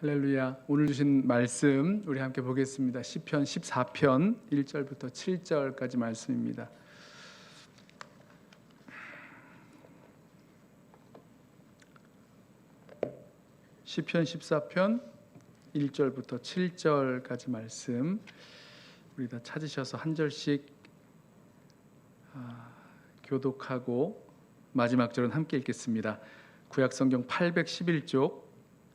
할렐루야. 오늘 주신 말씀 우리 함께 보겠습니다. 시편 14편 1절부터 7절까지 말씀입니다. 시편 14편 1절부터 7절까지 말씀 우리 다 찾으셔서 한 절씩 아, 교독하고 마지막 절은 함께 읽겠습니다. 구약 성경 811쪽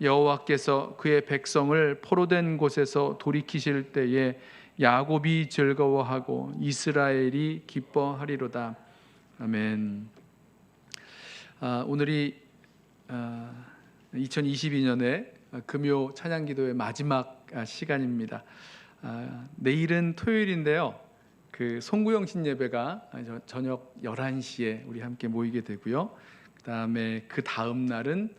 여호와께서 그의 백성을 포로된 곳에서 돌이키실 때에 야곱이 즐거워하고 이스라엘이 기뻐하리로다. 아멘. 아, 오늘이 아, 2022년의 금요 찬양기도의 마지막 아, 시간입니다. 아, 내일은 토요일인데요. 그 송구영 신예배가 저- 저녁 11시에 우리 함께 모이게 되고요. 그다음에 그 다음 날은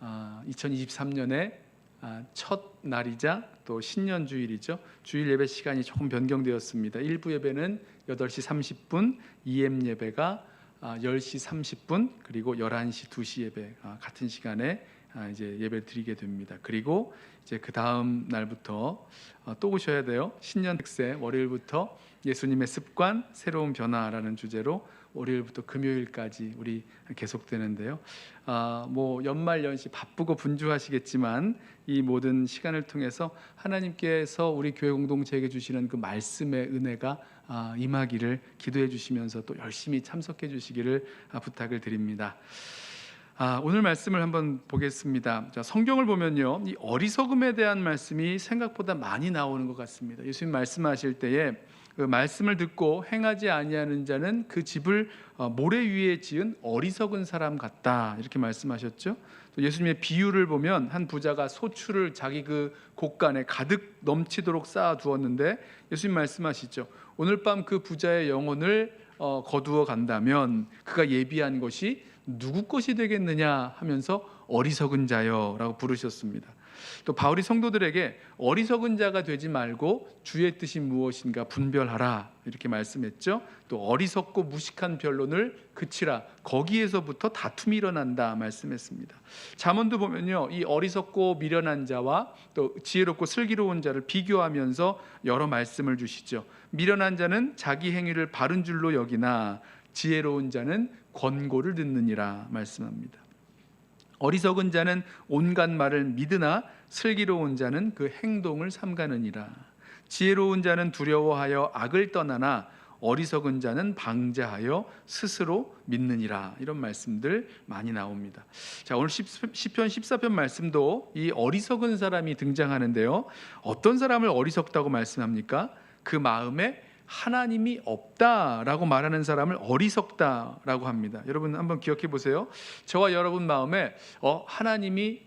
2023년의 아, 첫 날이자 또 신년 주일이죠. 주일 예배 시간이 조금 변경되었습니다. 1부 예배는 8시 30분, EM 예배가 10시 30분, 그리고 11시 2시 예배 아, 같은 시간에 아, 이제 예배 드리게 됩니다. 그리고 이제 그 다음 날부터 어, 또 오셔야 돼요. 신년 특세 월요일부터 예수님의 습관 새로운 변화라는 주제로 월요일부터 금요일까지 우리 계속되는데요. 아, 뭐 연말 연시 바쁘고 분주하시겠지만 이 모든 시간을 통해서 하나님께서 우리 교회 공동체에게 주시는 그 말씀의 은혜가 아, 임하기를 기도해 주시면서 또 열심히 참석해 주시기를 아, 부탁을 드립니다. 아, 오늘 말씀을 한번 보겠습니다. 자, 성경을 보면요, 이 어리석음에 대한 말씀이 생각보다 많이 나오는 것 같습니다. 예수님 말씀하실 때에 그 말씀을 듣고 행하지 아니하는 자는 그 집을 어, 모래 위에 지은 어리석은 사람 같다 이렇게 말씀하셨죠. 또 예수님의 비유를 보면 한 부자가 소출을 자기 그 곳간에 가득 넘치도록 쌓아 두었는데 예수님 말씀하시죠. 오늘 밤 그 부자의 영혼을 어, 거두어 간다면 그가 예비한 것이 누구 것이 되겠느냐 하면서 어리석은 자여라고 부르셨습니다. 또 바울이 성도들에게 어리석은 자가 되지 말고 주의 뜻이 무엇인가 분별하라 이렇게 말씀했죠. 또 어리석고 무식한 변론을 그치라 거기에서부터 다툼이 일어난다 말씀했습니다. 잠언도 보면요, 이 어리석고 미련한 자와 또 지혜롭고 슬기로운 자를 비교하면서 여러 말씀을 주시죠. 미련한 자는 자기 행위를 바른 줄로 여기나 지혜로운 자는 권고를 듣느니라 말씀합니다. 어리석은 자는 온갖 말을 믿으나 슬기로운 자는 그 행동을 삼가느니라. 지혜로운 자는 두려워하여 악을 떠나나 어리석은 자는 방자하여 스스로 믿느니라. 이런 말씀들 많이 나옵니다. 자, 오늘 시편 14편 말씀도 이 어리석은 사람이 등장하는데요. 어떤 사람을 어리석다고 말씀합니까? 그 마음에 하나님이 없다라고 말하는 사람을 어리석다라고 합니다. 여러분 한번 기억해 보세요. 저와 여러분 마음에 어 하나님이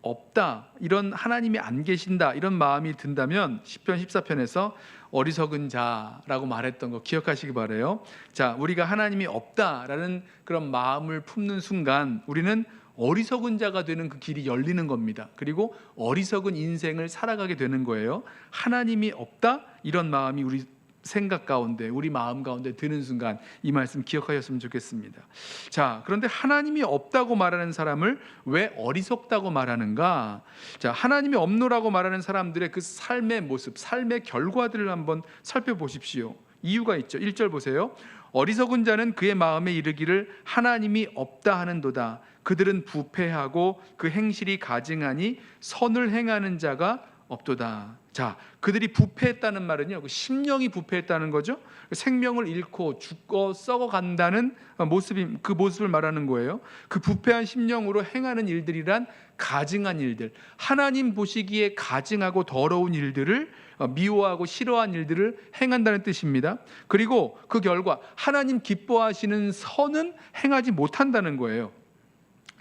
없다 이런 하나님이 안 계신다 이런 마음이 든다면 시편 14편에서 어리석은 자라고 말했던 거 기억하시기 바래요. 자, 우리가 하나님이 없다라는 그런 마음을 품는 순간 우리는 어리석은 자가 되는 그 길이 열리는 겁니다. 그리고 어리석은 인생을 살아가게 되는 거예요. 하나님이 없다 이런 마음이 우리 생각 가운데 우리 마음 가운데 드는 순간 이 말씀 기억하셨으면 좋겠습니다. 자, 그런데 하나님이 없다고 말하는 사람을 왜 어리석다고 말하는가? 자, 하나님이 없노라고 말하는 사람들의 그 삶의 모습, 삶의 결과들을 한번 살펴보십시오. 이유가 있죠. 1절 보세요. 어리석은 자는 그의 마음에 이르기를 하나님이 없다 하는도다. 그들은 부패하고 그 행실이 가증하니 선을 행하는 자가 없도다. 자, 그들이 부패했다는 말은요. 그 심령이 부패했다는 거죠. 생명을 잃고 죽고 썩어 간다는 모습이 그 모습을 말하는 거예요. 그 부패한 심령으로 행하는 일들이란 가증한 일들, 하나님 보시기에 가증하고 더러운 일들을 어, 미워하고 싫어한 일들을 행한다는 뜻입니다. 그리고 그 결과 하나님 기뻐하시는 선은 행하지 못한다는 거예요.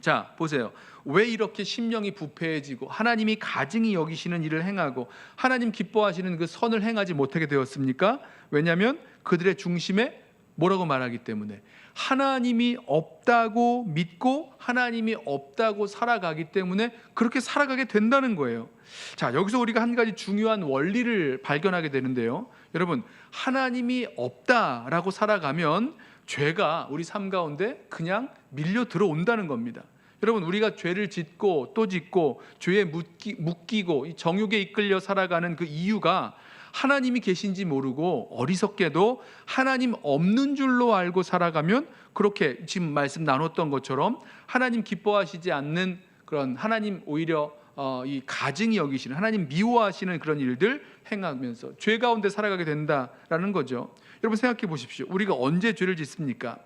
자, 보세요. 왜 이렇게 심령이 부패해지고 하나님이 가증히 여기시는 일을 행하고 하나님 기뻐하시는 그 선을 행하지 못하게 되었습니까? 왜냐하면 그들의 중심에 뭐라고 말하기 때문에 하나님이 없다고 믿고 하나님이 없다고 살아가기 때문에 그렇게 살아가게 된다는 거예요. 자, 여기서 우리가 한 가지 중요한 원리를 발견하게 되는데요. 여러분, 하나님이 없다라고 살아가면 죄가 우리 삶 가운데 그냥 밀려 들어온다는 겁니다. 여러분 우리가 죄를 짓고 또 짓고 죄에 묶이, 묶이고 이 정욕에 이끌려 살아가는 그 이유가 하나님이 계신지 모르고 어리석게도 하나님 없는 줄로 알고 살아가면 그렇게 지금 말씀 나눴던 것처럼 하나님 기뻐하시지 않는 그런 하나님 오히려 어, 이 가증이 여기시는 하나님 미워하시는 그런 일들 행하면서 죄 가운데 살아가게 된다라는 거죠. 여러분 생각해 보십시오. 우리가 언제 죄를 짓습니까?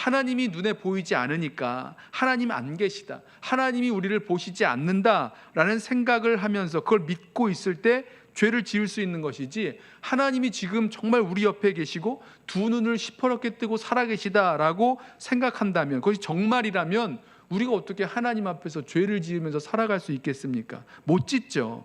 하나님이 눈에 보이지 않으니까 하나님 안 계시다. 하나님이 우리를 보시지 않는다라는 생각을 하면서 그걸 믿고 있을 때 죄를 지을 수 있는 것이지 하나님이 지금 정말 우리 옆에 계시고 두 눈을 시퍼렇게 뜨고 살아계시다라고 생각한다면 그것이 정말이라면 우리가 어떻게 하나님 앞에서 죄를 지으면서 살아갈 수 있겠습니까? 못 짓죠.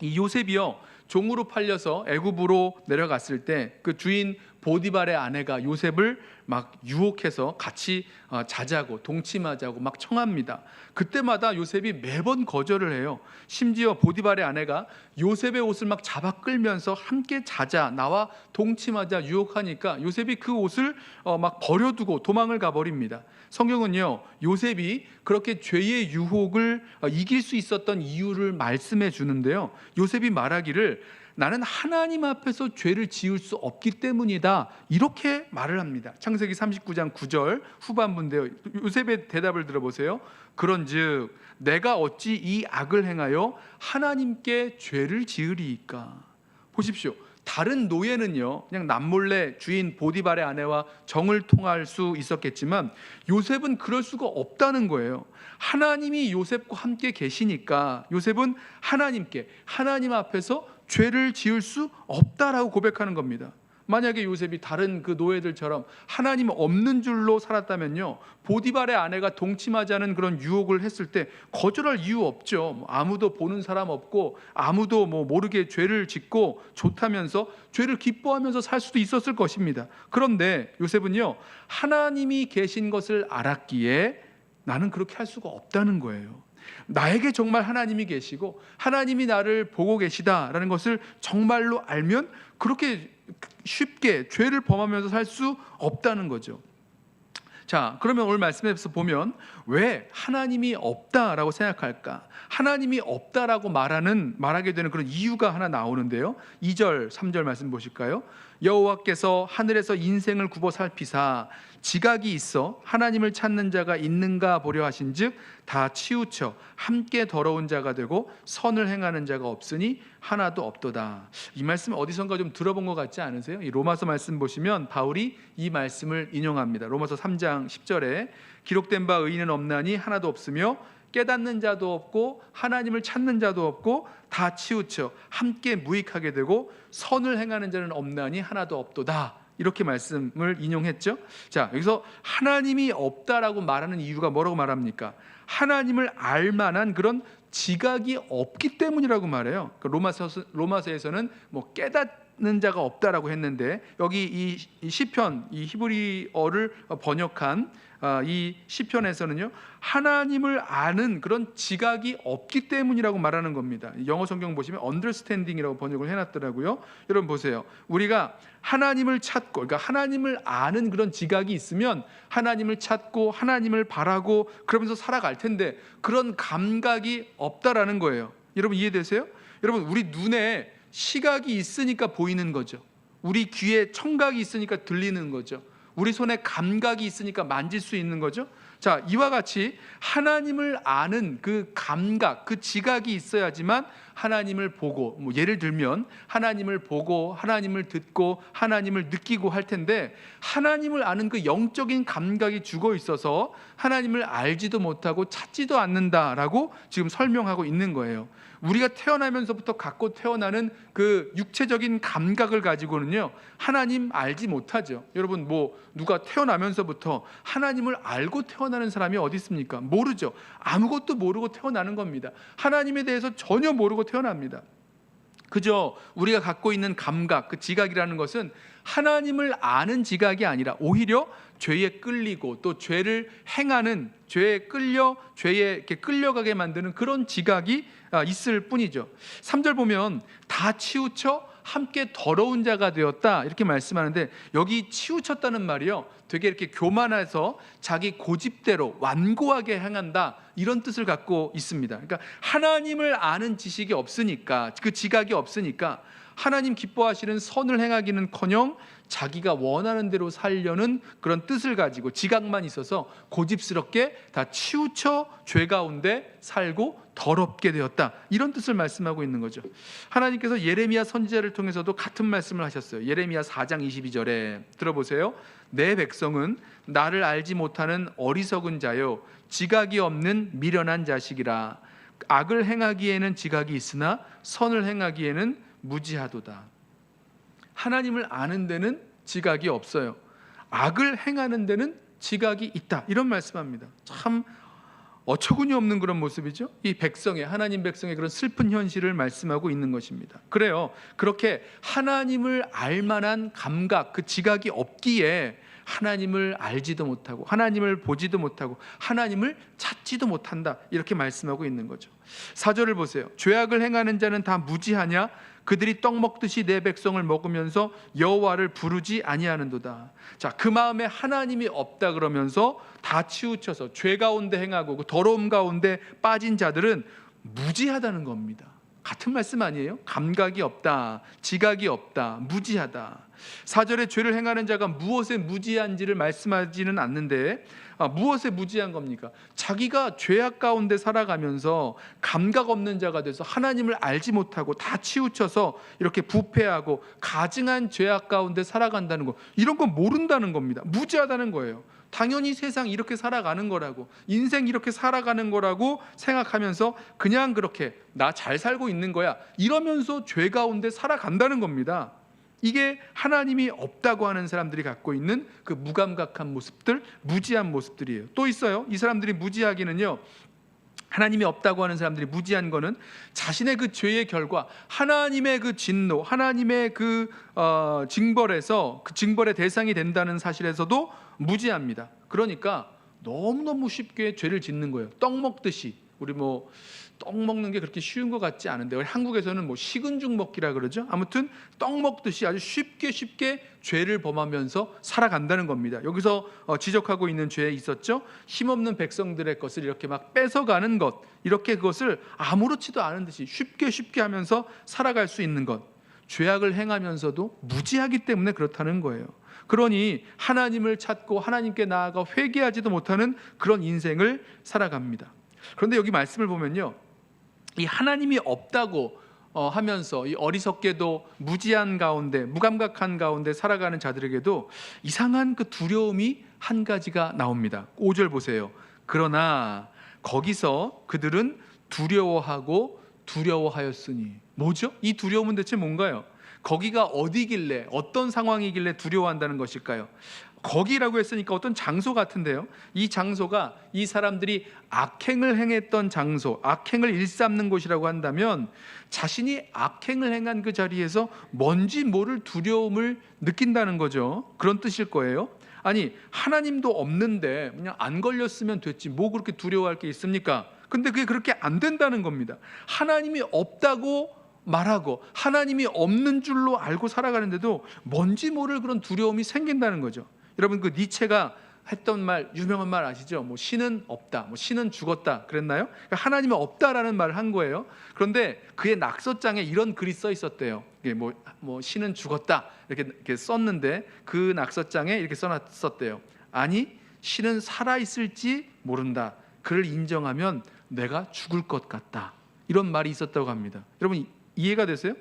이 요셉이요 종으로 팔려서 애굽으로 내려갔을 때 그 주인 보디발의 아내가 요셉을 막 유혹해서 같이 어, 자자고 동침하자고 막 청합니다. 그때마다 요셉이 매번 거절을 해요. 심지어 보디발의 아내가 요셉의 옷을 막 잡아 끌면서 함께 자자 나와 동침하자 유혹하니까 요셉이 그 옷을 어, 막 버려두고 도망을 가버립니다. 성경은요 요셉이 그렇게 죄의 유혹을 어, 이길 수 있었던 이유를 말씀해 주는데요. 요셉이 말하기를 나는 하나님 앞에서 죄를 지을 수 없기 때문이다. 이렇게 말을 합니다. 창세기 39장 9절 후반부인데요. 요셉의 대답을 들어보세요. 그런즉 내가 어찌 이 악을 행하여 하나님께 죄를 지으리이까? 보십시오. 다른 노예는요, 그냥 남몰래 주인 보디발의 아내와 정을 통할 수 있었겠지만 요셉은 그럴 수가 없다는 거예요. 하나님이 요셉과 함께 계시니까 요셉은 하나님께 하나님 앞에서 죄를 지을 수 없다라고 고백하는 겁니다. 만약에 요셉이 다른 그 노예들처럼 하나님 없는 줄로 살았다면요 보디발의 아내가 동침하자는 그런 유혹을 했을 때 거절할 이유 없죠. 뭐 아무도 보는 사람 없고 아무도 뭐 모르게 죄를 짓고 좋다면서 죄를 기뻐하면서 살 수도 있었을 것입니다. 그런데 요셉은요 하나님이 계신 것을 알았기에 나는 그렇게 할 수가 없다는 거예요 나에게 정말 하나님이 계시고 하나님이 나를 보고 계시다라는 것을 정말로 알면 그렇게 쉽게 죄를 범하면서 살 수 없다는 거죠. 자, 그러면 오늘 말씀에서 보면 왜 하나님이 없다라고 생각할까? 하나님이 없다라고 말하는 말하게 되는 그런 이유가 하나 나오는데요. 2절, 3절 말씀 보실까요? 여호와께서 하늘에서 인생을 굽어 살피사 지각이 있어 하나님을 찾는 자가 있는가 보려 하신즉 다 치우쳐 함께 더러운 자가 되고 선을 행하는 자가 없으니 하나도 없도다. 이 말씀 어디선가 좀 들어본 것 같지 않으세요? 이 로마서 말씀 보시면 바울이 이 말씀을 인용합니다. 로마서 3장 10절에 기록된 바 의인은 없나니 하나도 없으며 깨닫는 자도 없고 하나님을 찾는 자도 없고 다 치우쳐 함께 무익하게 되고 선을 행하는 자는 없나니 하나도 없도다. 이렇게 말씀을 인용했죠. 자, 여기서 하나님이 없다라고 말하는 이유가 뭐라고 말합니까? 하나님을 알 만한 그런 지각이 없기 때문이라고 말해요. 그러니까 로마서 로마서에서는 뭐 깨닫는 자가 없다라고 했는데 여기 이, 이 시편 이 히브리어를 번역한 아, 이 시편에서는요 하나님을 아는 그런 지각이 없기 때문이라고 말하는 겁니다. 영어 성경 보시면 understanding이라고 번역을 해놨더라고요. 여러분 보세요. 우리가 하나님을 찾고, 그러니까 하나님을 아는 그런 지각이 있으면 하나님을 찾고 하나님을 바라고 그러면서 살아갈 텐데 그런 감각이 없다라는 거예요. 여러분 이해되세요? 여러분 우리 눈에 시각이 있으니까 보이는 거죠. 우리 귀에 청각이 있으니까 들리는 거죠. 우리 손에 감각이 있으니까 만질 수 있는 거죠. 자, 이와 같이 하나님을 아는 그 감각, 그 지각이 있어야지만 하나님을 보고 뭐 예를 들면 하나님을 보고 하나님을 듣고 하나님을 느끼고 할 텐데 하나님을 아는 그 영적인 감각이 죽어 있어서 하나님을 알지도 못하고 찾지도 않는다라고 지금 설명하고 있는 거예요. 우리가 태어나면서부터 갖고 태어나는 그 육체적인 감각을 가지고는요 하나님 알지 못하죠. 여러분 뭐 누가 태어나면서부터 하나님을 알고 태어나는 사람이 어디 있습니까? 모르죠. 아무것도 모르고 태어나는 겁니다. 하나님에 대해서 전혀 모르고 태어납니다. 그저 우리가 갖고 있는 감각, 그 지각이라는 것은 하나님을 아는 지각이 아니라 오히려 죄에 끌리고 또 죄를 행하는 죄에 끌려 죄에 이렇게 끌려가게 만드는 그런 지각이 아, 있을 뿐이죠. 3절 보면 다 치우쳐 함께 더러운 자가 되었다 이렇게 말씀하는데 여기 치우쳤다는 말이요 되게 이렇게 교만해서 자기 고집대로 완고하게 행한다 이런 뜻을 갖고 있습니다. 그러니까 하나님을 아는 지식이 없으니까 그 지각이 없으니까 하나님 기뻐하시는 선을 행하기는커녕 자기가 원하는 대로 살려는 그런 뜻을 가지고 지각만 있어서 고집스럽게 다 치우쳐 죄 가운데 살고 더럽게 되었다 이런 뜻을 말씀하고 있는 거죠. 하나님께서 예레미야 선지자를 통해서도 같은 말씀을 하셨어요. 예레미야 4장 22절에 들어보세요. 내 백성은 나를 알지 못하는 어리석은 자요 지각이 없는 미련한 자식이라 악을 행하기에는 지각이 있으나 선을 행하기에는 무지하도다. 하나님을 아는 데는 지각이 없어요. 악을 행하는 데는 지각이 있다. 이런 말씀합니다. 참 어처구니 없는 그런 모습이죠. 이 백성의 하나님 백성의 그런 슬픈 현실을 말씀하고 있는 것입니다. 그래요. 그렇게 하나님을 알 만한 감각, 그 지각이 없기에 하나님을 알지도 못하고 하나님을 보지도 못하고 하나님을 찾지도 못한다. 이렇게 말씀하고 있는 거죠. 사절을 보세요. 죄악을 행하는 자는 다 무지하냐? 그들이 떡 먹듯이 내 백성을 먹으면서 여호와를 부르지 아니하는도다. 자, 그 마음에 하나님이 없다 그러면서 다 치우쳐서 죄 가운데 행하고 그 더러움 가운데 빠진 자들은 무지하다는 겁니다. 같은 말씀 아니에요? 감각이 없다, 지각이 없다, 무지하다. 사절에 죄를 행하는 자가 무엇에 무지한지를 말씀하지는 않는데 아, 무엇에 무지한 겁니까? 자기가 죄악 가운데 살아가면서 감각 없는 자가 돼서 하나님을 알지 못하고 다 치우쳐서 이렇게 부패하고 가증한 죄악 가운데 살아간다는 거 이런 거 모른다는 겁니다. 무지하다는 거예요. 당연히 세상 이렇게 살아가는 거라고 인생 이렇게 살아가는 거라고 생각하면서 그냥 그렇게 나 잘 살고 있는 거야 이러면서 죄 가운데 살아간다는 겁니다. 이게 하나님이 없다고 하는 사람들이 갖고 있는 그 무감각한 모습들, 무지한 모습들이에요. 또 있어요. 이 사람들이 무지하기는요. 하나님이 없다고 하는 사람들이 무지한 거는 자신의 그 죄의 결과, 하나님의 그 진노, 하나님의 그 어, 징벌에서 그 징벌의 대상이 된다는 사실에서도 무지합니다. 그러니까 너무 너무 쉽게 죄를 짓는 거예요. 떡 먹듯이 우리 뭐 떡 먹는 게 그렇게 쉬운 것 같지 않은데 우리 한국에서는 뭐 식은 죽 먹기라 그러죠. 아무튼 떡 먹듯이 아주 쉽게 쉽게 죄를 범하면서 살아간다는 겁니다. 여기서 어, 지적하고 있는 죄에 있었죠. 힘없는 백성들의 것을 이렇게 막 뺏어가는 것, 이렇게 그것을 아무렇지도 않은 듯이 쉽게 쉽게 하면서 살아갈 수 있는 것. 죄악을 행하면서도 무지하기 때문에 그렇다는 거예요. 그러니 하나님을 찾고 하나님께 나아가 회개하지도 못하는 그런 인생을 살아갑니다. 그런데 여기 말씀을 보면요. 이 하나님이 없다고 어, 하면서 이 어리석게도 무지한 가운데 무감각한 가운데 살아가는 자들에게도 이상한 그 두려움이 한 가지가 나옵니다. 5절 보세요. 그러나 거기서 그들은 두려워하고 두려워하였으니 뭐죠? 이 두려움은 대체 뭔가요? 거기가 어디길래 어떤 상황이길래 두려워한다는 것일까요? 거기라고 했으니까 어떤 장소 같은데요. 이 장소가 이 사람들이 악행을 행했던 장소, 악행을 일삼는 곳이라고 한다면 자신이 악행을 행한 그 자리에서 뭔지 모를 두려움을 느낀다는 거죠. 그런 뜻일 거예요. 아니 하나님도 없는데 그냥 안 걸렸으면 됐지 뭐 그렇게 두려워할 게 있습니까? 근데 그게 그렇게 안 된다는 겁니다. 하나님이 없다고 말하고 하나님이 없는 줄로 알고 살아가는데도 뭔지 모를 그런 두려움이 생긴다는 거죠. 여러분 그 니체가 했던 말 유명한 말 아시죠? 뭐 신은 없다, 뭐 신은 죽었다 그랬나요? 그러니까 하나님은 없다라는 말을 한 거예요. 그런데 그의 낙서장에 이런 글이 써 있었대요. 이게 뭐, 뭐 신은 죽었다 이렇게, 이렇게 썼는데 그 낙서장에 이렇게 써놨었대요. 아니 신은 살아 있을지 모른다. 그를 인정하면 내가 죽을 것 같다. 이런 말이 있었다고 합니다. 여러분 이해가 되세요?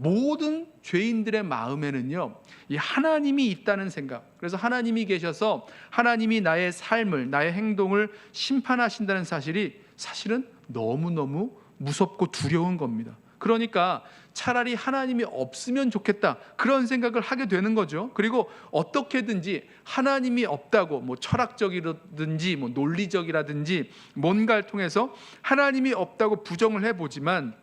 모든 죄인들의 마음에는요, 이 하나님이 있다는 생각. 그래서 하나님이 계셔서 하나님이 나의 삶을, 나의 행동을 심판하신다는 사실이 사실은 너무너무 무섭고 두려운 겁니다. 그러니까 차라리 하나님이 없으면 좋겠다. 그런 생각을 하게 되는 거죠. 그리고 어떻게든지 하나님이 없다고 뭐 철학적이라든지 뭐 논리적이라든지 뭔가를 통해서 하나님이 없다고 부정을 해 보지만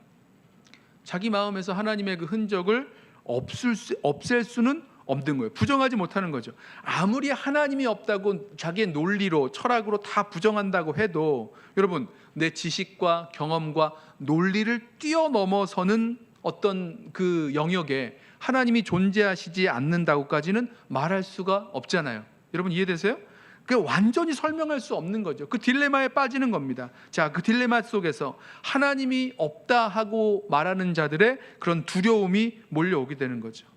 자기 마음에서 하나님의 그 흔적을 없을 수, 없앨 수는 없는 거예요. 부정하지 못하는 거죠. 아무리 하나님이 없다고 자기의 논리로 철학으로 다 부정한다고 해도 여러분 내 지식과 경험과 논리를 뛰어넘어서는 어떤 그 영역에 하나님이 존재하시지 않는다고까지는 말할 수가 없잖아요. 여러분 이해되세요? 그 완전히 설명할 수 없는 거죠. 그 딜레마에 빠지는 겁니다. 자, 그 딜레마 속에서 하나님이 없다 하고 말하는 자들의 그런 두려움이 몰려오게 되는 거죠.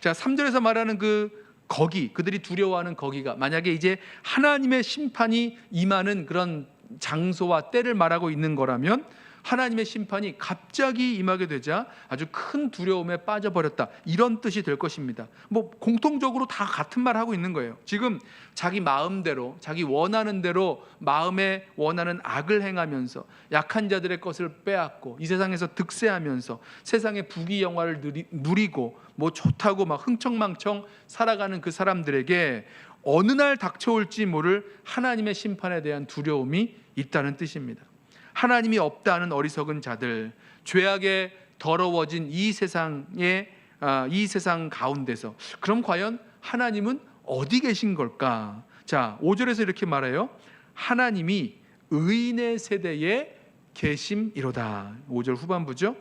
자, 3절에서 말하는 그 거기, 그들이 두려워하는 거기가 만약에 이제 하나님의 심판이 임하는 그런 장소와 때를 말하고 있는 거라면 하나님의 심판이 갑자기 임하게 되자 아주 큰 두려움에 빠져버렸다. 이런 뜻이 될 것입니다. 뭐 공통적으로 다 같은 말 하고 있는 거예요. 지금 자기 마음대로, 자기 원하는 대로 마음에 원하는 악을 행하면서 약한 자들의 것을 빼앗고 이 세상에서 득세하면서 세상의 부귀 영화를 누리, 누리고 뭐 좋다고 막 흥청망청 살아가는 그 사람들에게 어느 날 닥쳐올지 모를 하나님의 심판에 대한 두려움이 있다는 뜻입니다. 하나님이 없다는 어리석은 자들, 죄악에 더러워진 이 세상에 아, 이 세상 가운데서 그럼 과연 하나님은 어디 계신 걸까? 자, 5절에서 이렇게 말해요. 하나님이 의인의 세대에 계심이로다. 5절 후반부죠.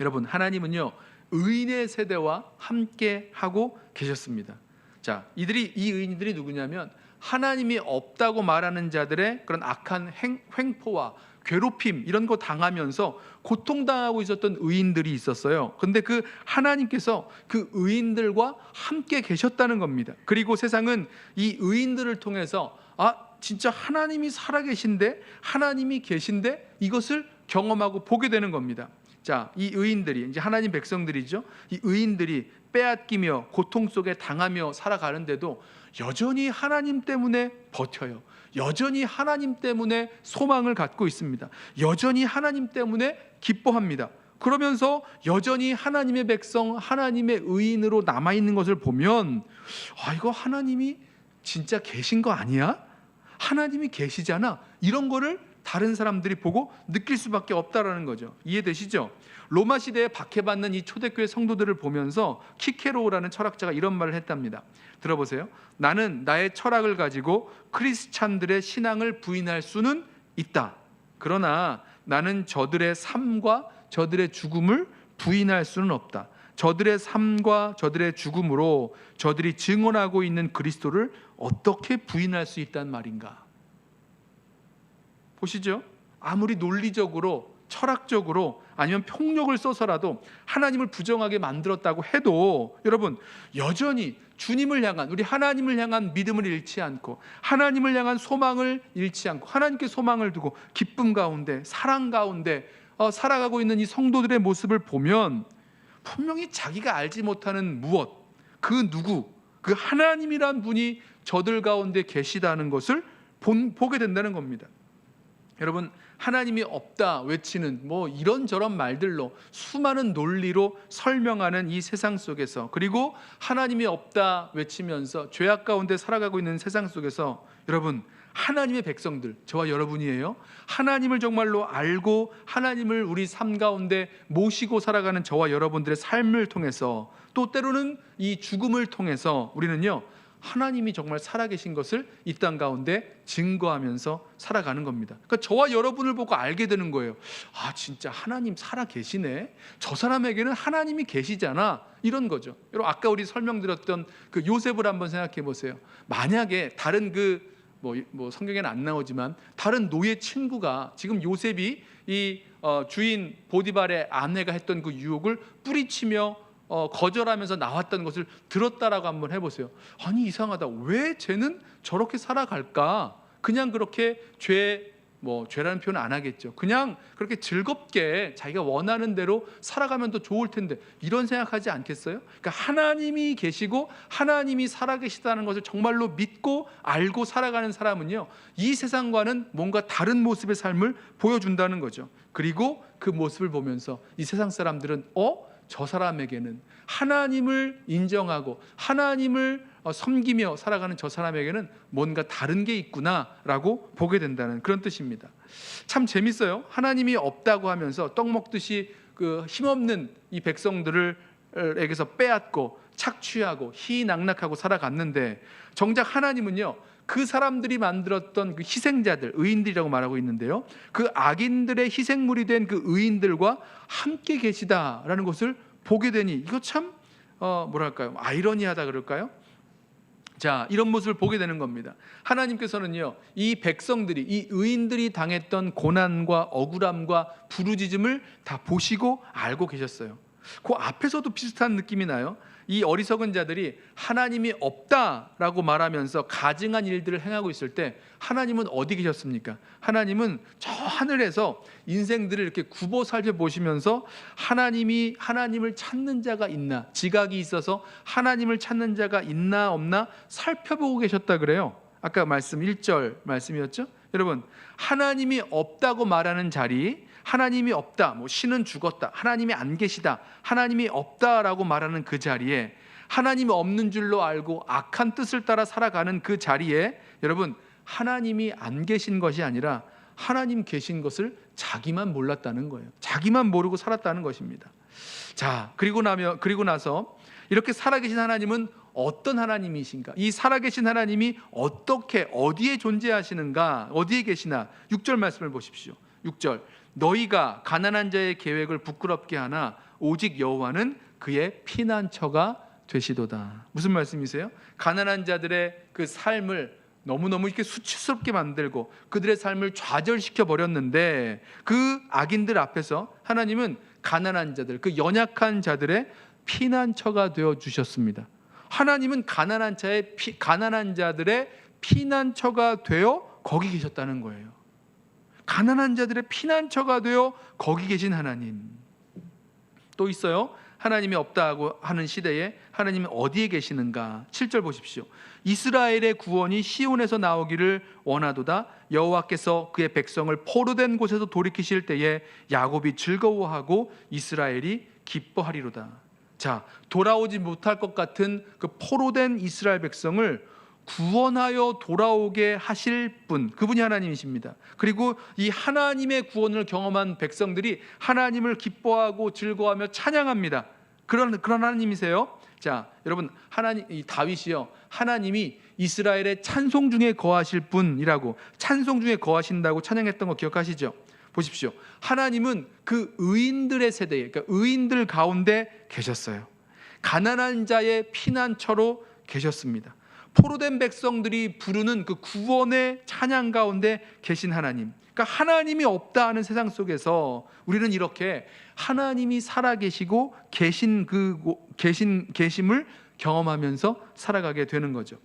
여러분, 하나님은요. 의인의 세대와 함께 하고 계셨습니다. 자, 이들이 이 의인들이 누구냐면 하나님이 없다고 말하는 자들의 그런 악한 행, 횡포와 괴롭힘 이런 거 당하면서 고통당하고 있었던 의인들이 있었어요. 근데 그 하나님께서 그 의인들과 함께 계셨다는 겁니다. 그리고 세상은 이 의인들을 통해서 아, 진짜 하나님이 살아계신데 하나님이 계신데 이것을 경험하고 보게 되는 겁니다. 자, 이 의인들이 이제 하나님 백성들이죠. 이 의인들이 빼앗기며 고통 속에 당하며 살아가는데도 여전히 하나님 때문에 버텨요. 여전히 하나님 때문에 소망을 갖고 있습니다. 여전히 하나님 때문에 기뻐합니다. 그러면서 여전히 하나님의 백성, 하나님의 의인으로 남아 있는 것을 보면 아 이거 하나님이 진짜 계신 거 아니야? 하나님이 계시잖아. 이런 거를 다른 사람들이 보고 느낄 수밖에 없다라는 거죠. 이해되시죠? 로마 시대에 박해받는 이 초대교회 성도들을 보면서 키케로라는 철학자가 이런 말을 했답니다. 들어보세요. 나는 나의 철학을 가지고 크리스찬들의 신앙을 부인할 수는 있다. 그러나 나는 저들의 삶과 저들의 죽음을 부인할 수는 없다. 저들의 삶과 저들의 죽음으로 저들이 증언하고 있는 그리스도를 어떻게 부인할 수 있단 말인가? 보시죠. 아무리 논리적으로 철학적으로 아니면 폭력을 써서라도 하나님을 부정하게 만들었다고 해도 여러분 여전히 주님을 향한 우리 하나님을 향한 믿음을 잃지 않고 하나님을 향한 소망을 잃지 않고 하나님께 소망을 두고 기쁨 가운데 사랑 가운데 어, 살아가고 있는 이 성도들의 모습을 보면 분명히 자기가 알지 못하는 무엇 그 누구 그 하나님이란 분이 저들 가운데 계시다는 것을 본, 보게 된다는 겁니다. 여러분 하나님이 없다 외치는 뭐 이런저런 말들로 수많은 논리로 설명하는 이 세상 속에서 그리고 하나님이 없다 외치면서 죄악 가운데 살아가고 있는 세상 속에서 여러분 하나님의 백성들 저와 여러분이에요. 하나님을 정말로 알고 하나님을 우리 삶 가운데 모시고 살아가는 저와 여러분들의 삶을 통해서 또 때로는 이 죽음을 통해서 우리는요 하나님이 정말 살아계신 것을 이 땅 가운데 증거하면서 살아가는 겁니다. 그러니까 저와 여러분을 보고 알게 되는 거예요. 아, 진짜 하나님 살아계시네. 저 사람에게는 하나님이 계시잖아. 이런 거죠. 여러분, 아까 우리 설명드렸던 그 요셉을 한번 생각해 보세요. 만약에 다른 그 뭐, 뭐 성경에는 안 나오지만 다른 노예 친구가 지금 요셉이 이 어, 주인 보디발의 아내가 했던 그 유혹을 뿌리치며 어, 거절하면서 나왔던 것을 들었다라고 한번 해보세요. 아니 이상하다. 왜 쟤는 저렇게 살아갈까? 그냥 그렇게 죄 뭐 죄라는 표현 안 하겠죠. 그냥 그렇게 즐겁게 자기가 원하는 대로 살아가면 더 좋을 텐데 이런 생각하지 않겠어요? 그러니까 하나님이 계시고 하나님이 살아계시다는 것을 정말로 믿고 알고 살아가는 사람은요. 이 세상과는 뭔가 다른 모습의 삶을 보여준다는 거죠. 그리고 그 모습을 보면서 이 세상 사람들은 어? 저 사람에게는 하나님을 인정하고 하나님을 어, 섬기며 살아가는 저 사람에게는 뭔가 다른 게 있구나라고 보게 된다는 그런 뜻입니다. 참 재밌어요. 하나님이 없다고 하면서 떡 먹듯이 그 힘없는 이 백성들을 에게서 빼앗고 착취하고 희낙락하고 살아갔는데 정작 하나님은요 그 사람들이 만들었던 그 희생자들 의인들이라고 말하고 있는데요 그 악인들의 희생물이 된 그 의인들과 함께 계시다라는 것을 보게 되니 이거 참 어, 뭐랄까요 아이러니하다 그럴까요? 자, 이런 모습을 보게 되는 겁니다. 하나님께서는요, 이 백성들이, 이 의인들이 당했던 고난과 억울함과 부르짖음을 다 보시고 알고 계셨어요. 그 앞에서도 비슷한 느낌이 나요. 이 어리석은 자들이 하나님이 없다라고 말하면서 가증한 일들을 행하고 있을 때 하나님은 어디 계셨습니까? 하나님은 저 하늘에서 인생들을 이렇게 굽어 살펴보시면서 하나님이 하나님을 찾는 자가 있나 지각이 있어서 하나님을 찾는 자가 있나 없나 살펴보고 계셨다 그래요. 아까 말씀 1절 말씀이었죠? 여러분 하나님이 없다고 말하는 자리 하나님이 없다, 뭐 신은 죽었다, 하나님이 안 계시다, 하나님이 없다라고 말하는 그 자리에 하나님이 없는 줄로 알고 악한 뜻을 따라 살아가는 그 자리에 여러분 하나님이 안 계신 것이 아니라 하나님 계신 것을 자기만 몰랐다는 거예요. 자기만 모르고 살았다는 것입니다. 자, 그리고 나면 그리고 나서 이렇게 살아계신 하나님은 어떤 하나님이신가? 이 살아계신 하나님이 어떻게 어디에 존재하시는가? 어디에 계시나? 6절 말씀을 보십시오. 6절 너희가 가난한 자의 계획을 부끄럽게 하나 오직 여호와는 그의 피난처가 되시도다. 무슨 말씀이세요? 가난한 자들의 그 삶을 너무너무 이렇게 수치스럽게 만들고 그들의 삶을 좌절시켜 버렸는데 그 악인들 앞에서 하나님은 가난한 자들, 그 연약한 자들의 피난처가 되어 주셨습니다. 하나님은 가난한 자의 피, 가난한 자들의 피난처가 되어 거기 계셨다는 거예요. 가난한 자들의 피난처가 되어 거기 계신 하나님. 또 있어요. 하나님이 없다고 하는 시대에 하나님이 어디에 계시는가? 7절 보십시오. 이스라엘의 구원이 시온에서 나오기를 원하도다. 여호와께서 그의 백성을 포로된 곳에서 돌이키실 때에 야곱이 즐거워하고 이스라엘이 기뻐하리로다. 자, 돌아오지 못할 것 같은 그 포로된 이스라엘 백성을 구원하여 돌아오게 하실 분 그분이 하나님이십니다. 그리고 이 하나님의 구원을 경험한 백성들이 하나님을 기뻐하고 즐거워하며 찬양합니다. 그런 그런 하나님이세요. 자, 여러분 하나님 이 다윗이요. 하나님이 이스라엘의 찬송 중에 거하실 분이라고 찬송 중에 거하신다고 찬양했던 거 기억하시죠? 보십시오. 하나님은 그 의인들의 세대에 그러니까 의인들 가운데 계셨어요. 가난한 자의 피난처로 계셨습니다. 포로된 백성들이 부르는 그 구원의 찬양 가운데 계신 하나님. 그러니까 하나님이 없다 하는 세상 속에서 우리는 이렇게 하나님이 살아 계시고 계신 그 계신 계심을 경험하면서 살아가게 되는 거죠.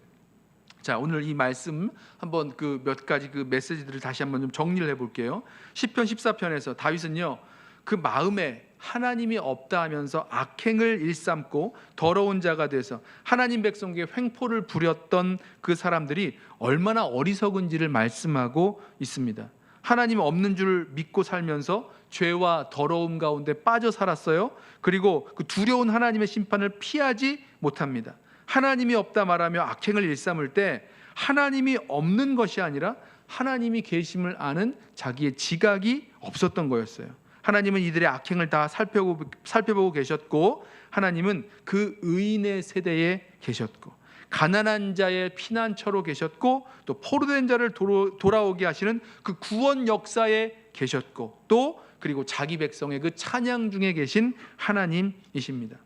자, 오늘 이 말씀 한번 그 몇 가지 그 메시지들을 다시 한번 좀 정리를 해 볼게요. 10편 14편에서 다윗은요. 그 마음에 하나님이 없다 하면서 악행을 일삼고 더러운 자가 돼서 하나님 백성에게 횡포를 부렸던 그 사람들이 얼마나 어리석은지를 말씀하고 있습니다. 하나님 없는 줄 믿고 살면서 죄와 더러움 가운데 빠져 살았어요. 그리고 그 두려운 하나님의 심판을 피하지 못합니다. 하나님이 없다 말하며 악행을 일삼을 때 하나님이 없는 것이 아니라 하나님이 계심을 아는 자기의 지각이 없었던 거였어요. 하나님은 이들의 악행을 다 살펴보고, 계셨고 하나님은 그 의인의 세대에 계셨고 가난한 자의 피난처로 계셨고 또 포로된 자를 돌아오게 하시는 그 구원 역사에 계셨고 또 그리고 자기 백성의 그 찬양 중에 계신 하나님이십니다.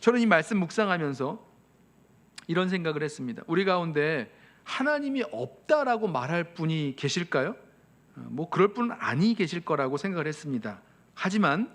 저는 이 말씀 묵상하면서 이런 생각을 했습니다. 우리 가운데 하나님이 없다라고 말할 분이 계실까요? 어, 뭐 그럴 분은 아니 계실 거라고 생각을 했습니다. 하지만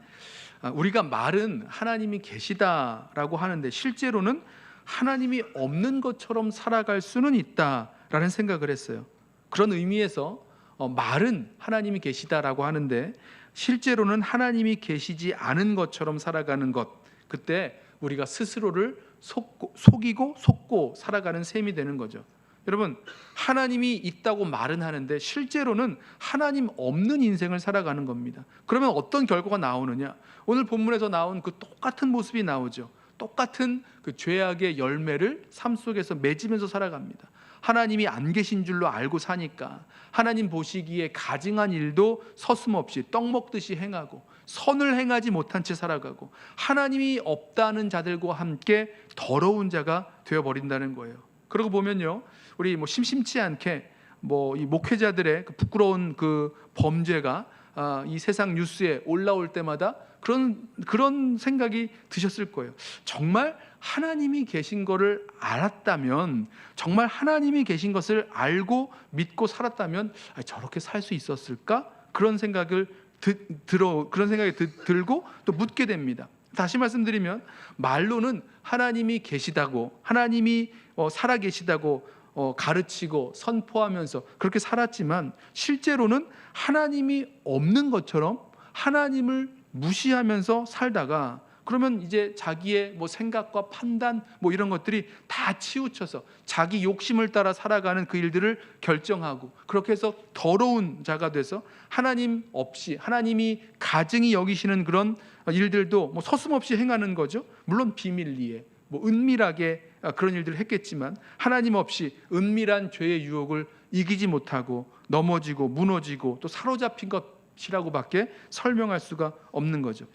아, 우리가 말은 하나님이 계시다라고 하는데 실제로는 하나님이 없는 것처럼 살아갈 수는 있다라는 생각을 했어요. 그런 의미에서 어, 말은 하나님이 계시다라고 하는데 실제로는 하나님이 계시지 않은 것처럼 살아가는 것 그때 우리가 스스로를 속고, 속이고 속고 살아가는 셈이 되는 거죠. 여러분 하나님이 있다고 말은 하는데 실제로는 하나님 없는 인생을 살아가는 겁니다. 그러면 어떤 결과가 나오느냐? 오늘 본문에서 나온 그 똑같은 모습이 나오죠. 똑같은 그 죄악의 열매를 삶 속에서 맺으면서 살아갑니다. 하나님이 안 계신 줄로 알고 사니까 하나님 보시기에 가증한 일도 서슴없이 떡 먹듯이 행하고 선을 행하지 못한 채 살아가고 하나님이 없다는 자들과 함께 더러운 자가 되어 버린다는 거예요. 그러고 보면요. 우리 뭐 심심치 않게 뭐 이 목회자들의 그 부끄러운 그 범죄가 아, 이 세상 뉴스에 올라올 때마다 그런 그런 생각이 드셨을 거예요. 정말 하나님이 계신 것을 알았다면, 정말 하나님이 계신 것을 알고 믿고 살았다면 아, 저렇게 살 수 있었을까? 그런 생각을 드, 들어 그런 생각이 드, 들고 또 묻게 됩니다. 다시 말씀드리면 말로는 하나님이 계시다고 하나님이 어, 살아 계시다고 어, 가르치고 선포하면서 그렇게 살았지만 실제로는 하나님이 없는 것처럼 하나님을 무시하면서 살다가 그러면 이제 자기의 뭐 생각과 판단 뭐 이런 것들이 다 치우쳐서 자기 욕심을 따라 살아가는 그 일들을 결정하고 그렇게 해서 더러운 자가 돼서 하나님 없이 하나님이 가증히 여기시는 그런 일들도 뭐 서슴없이 행하는 거죠. 물론 비밀리에 뭐 은밀하게 그런 일들을 했겠지만 하나님 없이 은밀한 죄의 유혹을 이기지 못하고 넘어지고 무너지고 또 사로잡힌 것이라고밖에 설명할 수가 없는 거죠.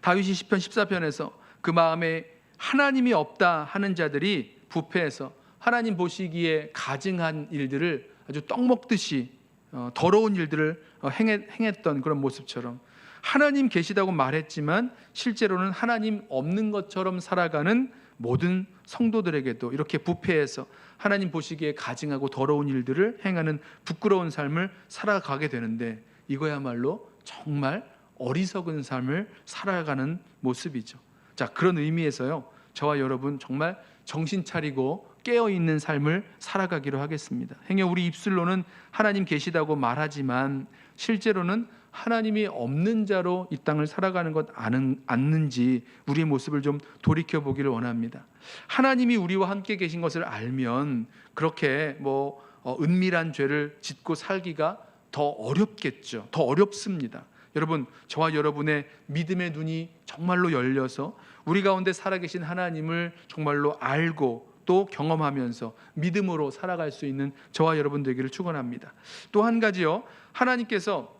다윗이 시편 14편에서 그 마음에 하나님이 없다 하는 자들이 부패해서 하나님 보시기에 가증한 일들을 아주 떡 먹듯이 어, 더러운 일들을 어, 행했, 행했던 그런 모습처럼 하나님 계시다고 말했지만 실제로는 하나님 없는 것처럼 살아가는 모든 성도들에게도 이렇게 부패해서 하나님 보시기에 가증하고 더러운 일들을 행하는 부끄러운 삶을 살아가게 되는데 이거야말로 정말 어리석은 삶을 살아가는 모습이죠. 자, 그런 의미에서요. 저와 여러분 정말 정신 차리고 깨어 있는 삶을 살아가기로 하겠습니다. 행여 우리 입술로는 하나님 계시다고 말하지만 실제로는 하나님이 없는 자로 이 땅을 살아가는 것 아는, 않는지 우리의 모습을 좀 돌이켜 보기를 원합니다. 하나님이 우리와 함께 계신 것을 알면 그렇게 뭐 어, 은밀한 죄를 짓고 살기가 더 어렵겠죠. 더 어렵습니다. 여러분, 저와 여러분의 믿음의 눈이 정말로 열려서 우리 가운데 살아계신 하나님을 정말로 알고 또 경험하면서 믿음으로 살아갈 수 있는 저와 여러분 되기를 축원합니다. 또 한 가지요. 하나님께서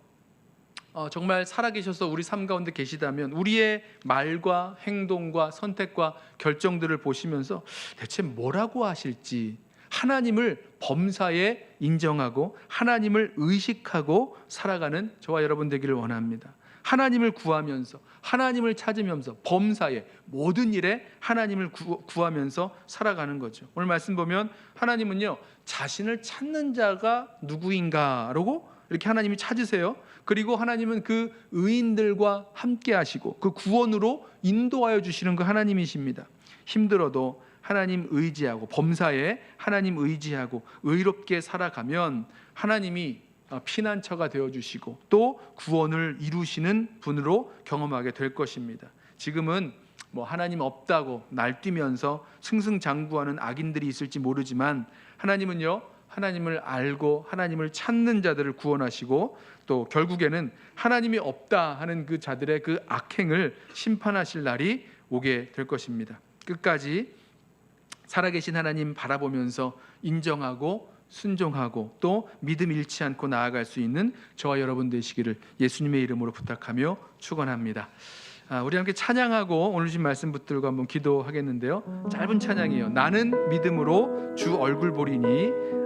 어, 정말 살아계셔서 우리 삶 가운데 계시다면 우리의 말과 행동과 선택과 결정들을 보시면서 대체 뭐라고 하실지 하나님을 범사에 인정하고 하나님을 의식하고 살아가는 저와 여러분 되기를 원합니다. 하나님을 구하면서 하나님을 찾으면서 범사에 모든 일에 하나님을 구, 구하면서 살아가는 거죠. 오늘 말씀 보면 하나님은요 자신을 찾는 자가 누구인가라고 이렇게 하나님이 찾으세요. 그리고 하나님은 그 의인들과 함께 하시고 그 구원으로 인도하여 주시는 그 하나님이십니다. 힘들어도 하나님 의지하고 범사에 하나님 의지하고 의롭게 살아가면 하나님이 피난처가 되어 주시고 또 구원을 이루시는 분으로 경험하게 될 것입니다. 지금은 뭐 하나님 없다고 날뛰면서 승승장구하는 악인들이 있을지 모르지만 하나님은요 하나님을 알고 하나님을 찾는 자들을 구원하시고 또 결국에는 하나님이 없다 하는 그 자들의 그 악행을 심판하실 날이 오게 될 것입니다. 끝까지 살아계신 하나님 바라보면서 인정하고 순종하고 또 믿음 잃지 않고 나아갈 수 있는 저와 여러분 되시기를 예수님의 이름으로 부탁하며 축원합니다. 아, 우리 함께 찬양하고 오늘 주신 말씀 붙들고 한번 기도하겠는데요. 짧은 찬양이에요. 나는 믿음으로 주 얼굴 보리니